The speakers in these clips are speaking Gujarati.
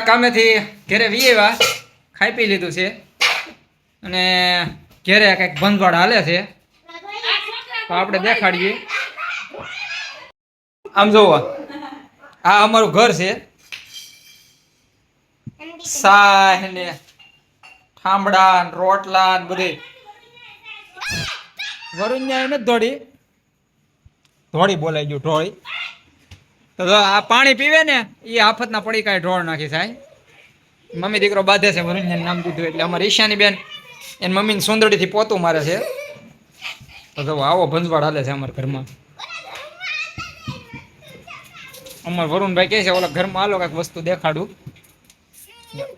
કામેથી ઘેરે વિયેવા ખાઈ પી લીધું છે. અને ઘેરે કંઈક ભંગવાડ હાલે છે. તો આપણે દેખાડીએ. આમ જોવો. આ અમારું ઘર છે. સાહ ને ઠામડા ને રોટલા ને બધી. વરુણ ને દોડી ધોળી બોલાઈ ગયું ઢોળી તો આ પાણી પીવે ને એ આફતના પડી કાંઈ ઢોળ નાખી સાહેબ મમ્મી દીકરો બાંધે છે વરુણ્યાને નામ દીધું એટલે અમારી ઈશાની બેન એની મમ્મીને સુંદરડીથી પોતું મારે છે. તો જો આવો ભંજવાડ હાલે છે અમારા ઘરમાં. અમાર વરુણભાઈ કહે છે ઓલા ઘરમાં હાલો કાંઈક વસ્તુ દેખાડું.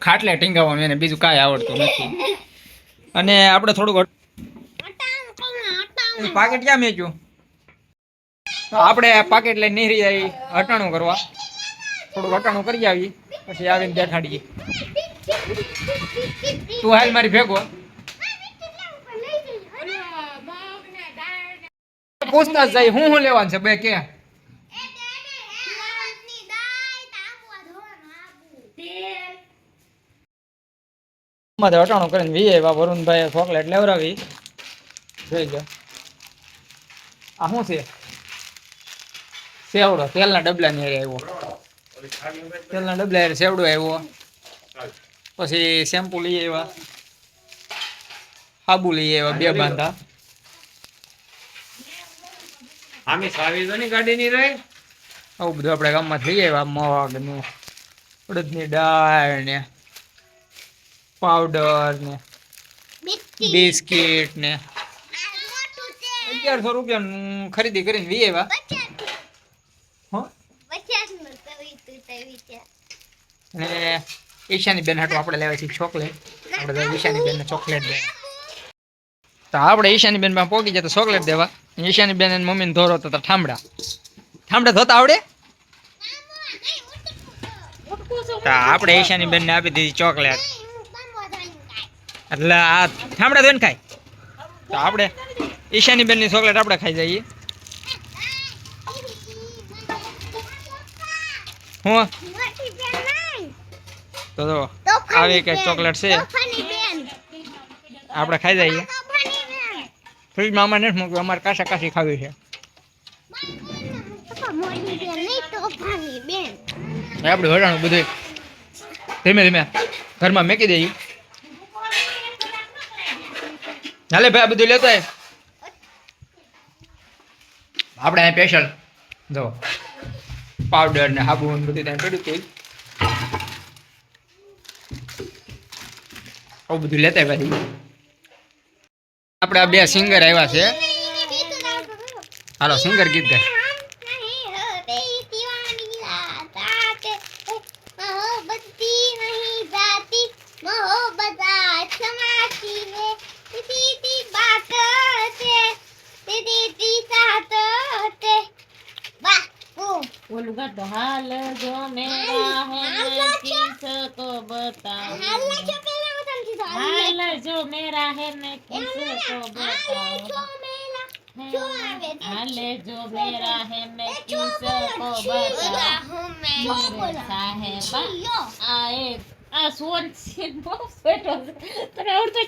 ખાટલે ટીંગાવવાનું એને બીજું કાંઈ આવડતું નથી. અને આપણે થોડુંક પાકેટ ક્યાં મેચ્યું આપણે પાકેટ લઈને નીરી જાય, હટાણું કરવા. થોડું હટાણું કરી આવી પછી આવીને દેખાડીએ તું હાલ મારી ભેગો. પૂછતા જાય, હું શું લેવાનું છે બે કે માથે અટાણું કરીને વીએ બા વરુણભાઈ ચોકલેટ લેવડાવી. જોઈ ગયો આ શું છે? સેવડો તેલના ડબલા ની આવ્યો. તેલના ડબલા હારે સેવડો આવ્યો. પછી શેમ્પુ લઈ આવ્યા. સાબુ લઈ આવ્યા બે બાંધા. આમે સાવી તો ની ગાડી ની રહી આવું બધું આપણે ગામમાં થઈ આવ્યા મગ ને ઉડદની દાળ ને પાવડર ને બિસ્કિટ. ને અગિયારસો રૂપિયા ખરીદી કરીને વી આવ્યા હો અને ઈશાની બેન હાટું આપણે લેવા છે ચોકલેટ. આપણે ઈશાની બેન ચોકલેટ દે તો આપણે ઈશાની બેન પોકી પોગી જાય તો ચોકલેટ દેવા. ઈશાની બેન એની મમ્મીને ધોરો તો ઠામડા. ઠામડા ધોતા આવડે? તો આપણે ઈશાની બેન ને આપી દીધી ચોકલેટ. એટલે આ ઠામડા ધોઈને ખાય. તો આપણે ઈશાની બેનની ચોકલેટ આપણે ખાઈ જઈએ. હું? તો જો આવી કઈ ચોકલેટ છે. આપણે ખાઈ જઈએ. ફ્રીજમાં અમારે નથી મૂકવું અમારે કાસા કાસી ખાવી છે. આપણે હરાણું બધું ધીમે ધીમે ઘરમાં મેકી દઈએ. ચાલે ભાઈ આ બધું લેતો આપણે અહીં સ્પેશિયલ જો. પાવડર ને હાબુ બધું ત્યાં પડ્યું હતું. આવું બધું લેતા ભાઈ આપણે આ બે સિંગર આવ્યા છે. હાલો, સિંગર ગીત ગાય. હાલ જો મેરા હે મેં કિસકો બતાઉં હાલ જો મેરા હે ને કિસકો બતાઉં હાલે જો મેરા હે ને કિસકો બતાઉં સાહેબા આ એ આ સોન છે બહુ છે. તને આવડતું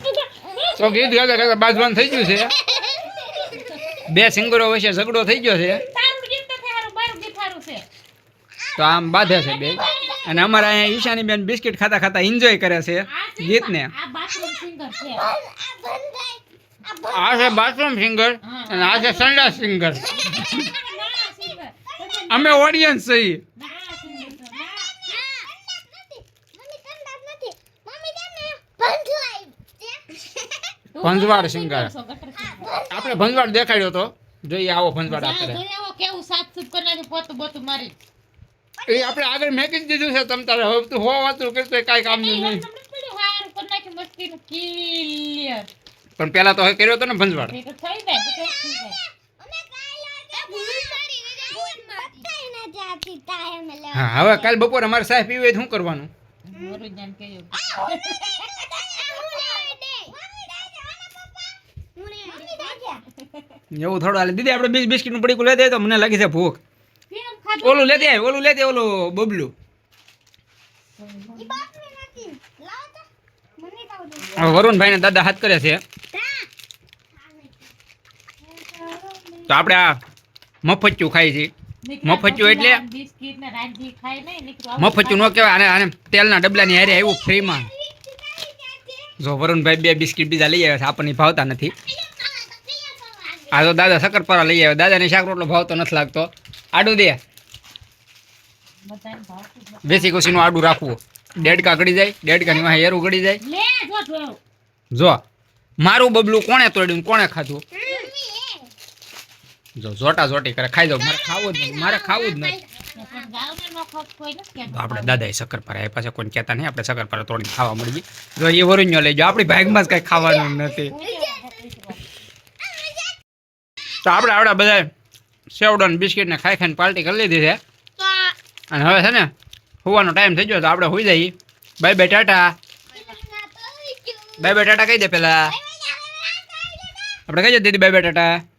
તો ગીત ગાતા ગાતા બાજવાન થઈ ગયું છે. બે સિંગરો વચ્ચે ઝઘડો થઈ ગયો છે તારું ગીત તો થારું મારું ગીત થારું છે તો આમ બાંધે છે બે. અને અમારા અહીંયા ઈશાની બેન બિસ્કિટ ખાતા ખાતા એન્જોય કરે છે ગીતને. આ છે બાથરૂમ સિંગર અને આ છે સંડા સિંગર અમે ઓડિયન્સ છીએ. ભંજવાડ સિંગર. આપણે ભંજવાડ દેખાડ્યો તો. જોઈએ આવો ભંજવાડ આપણે કેવું સાફ સુફ કરી પોતું બોતું મારી. એ આપણે આગળ મેકી જ દીધું છે તમ તારે. હવે તું હો વાતું કરતો કાંઈ કામનું નહીં. પણ પેલા તો હવે કર્યો હતો ને ભંજવાડ એ તો થઈ જાય, તો થઈ જાય. હા હવે કાલ બપોરે અમારે સાહેબ પીવે તો શું કરવાનું. એવું થોડું હાલે. દીદી આપણે બીજ બિસ્કિટનું પડીકું દઈએ તો મને લાગી છે ભૂખ? ઓલું લેતી આય ઓલું લેતી આય, ઓલું બબલું. વરુણભાઈ ને દાદા હાથ કરે છે. તો. આપણે આ મફચ્યું ખાઈ છીએ મફતિયું એટલે? મફચ્યું ન કહેવાય આને આને તેલના ડબલાની હારે આવ્યું ફ્રીમાં. જો વરુણભાઈ બે બિસ્કિટ બીજા લઈ આવ્યા છે આપણને ભાવતા નથી. આ તો દાદા શક્કરપારા લઈ આવ્યા દાદાને શાક રોટલો ભાવતો નથી લાગતો. આડું દે. બેસી કોશીનું આડું રાખવું. દેડકા ગળી જાય દેડકાની વાહે એરું ગળી જાય. જો મારું બબલું કોણે તોડ્યું કોણે ખાધું? જો જોટા જોટી કરે ખાઈ દો. મારે ખાવું જ નહીં મારે ખાવું જ નથી. આપણે દાદા આપણે દાદાએ શક્કરપારા આપ્યા છે કોઈ કહેતા નહીં આપણે શક્કરપારા તોડીને ખાવા મળી જો એ વરુણ્યો લઈ જાઓ આપણી ભાગમાં જ કઈ ખાવાનું નથી. તો આપણે આવડા બધા સેવડો ને બિસ્કીટ ને ખાઈ ખાઈને પાર્ટી કરી લીધી છે. અને હવે છે ને હોવાનો ટાઈમ થઈ ગયો તો આપણે હોઈ જઈએ. Bye bye tata. Bye bye tata કહી દે પેલા. આપણે કહી દે દીદી બાય બાય ટાટા.